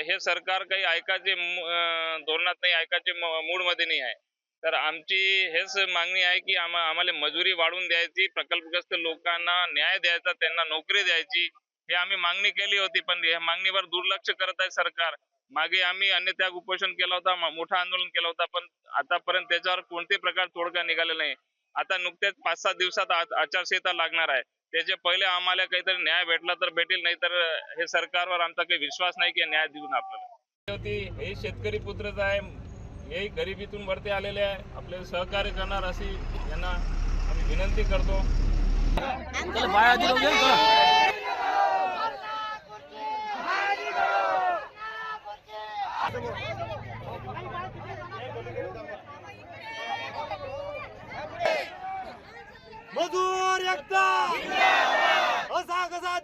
हे सरकार काही ऐकायचे धोरणात नाही ऐकायचे मूडमध्ये नाही आहे. तर आमची हेच मागणी आहे की आम्हा आम्हाला मजुरी वाढवून द्यायची प्रकल्पग्रस्त लोकांना न्याय द्यायचा त्यांना नोकरी द्यायची हे आम्ही मागणी केली होती. पण या मागणीवर दुर्लक्ष करत आहे सरकार. मागे आम्ही अन्नत्याग उपोषण केला होता मोठा मोठं आंदोलन केलं होता पण आतापर्यंत त्याच्यावर कोणते प्रकार तोडगा निघाले नाही. आता नुकत्याच पाच सात दिवसात आचारसंहिता लागणार आहे. त्याच्या पहिले आम्हाला काहीतरी न्याय भेटला तर भेटेल नाही तर हे सरकारवर आमचा काही विश्वास नाही की न्याय देऊन आपल्याला. होती हे शेतकरी पुत्रच आहे हे गरिबीतून वरती आलेले आहे आपले सहकार्य करणार अशी यांना आम्ही विनंती करतो. मजूर एकता!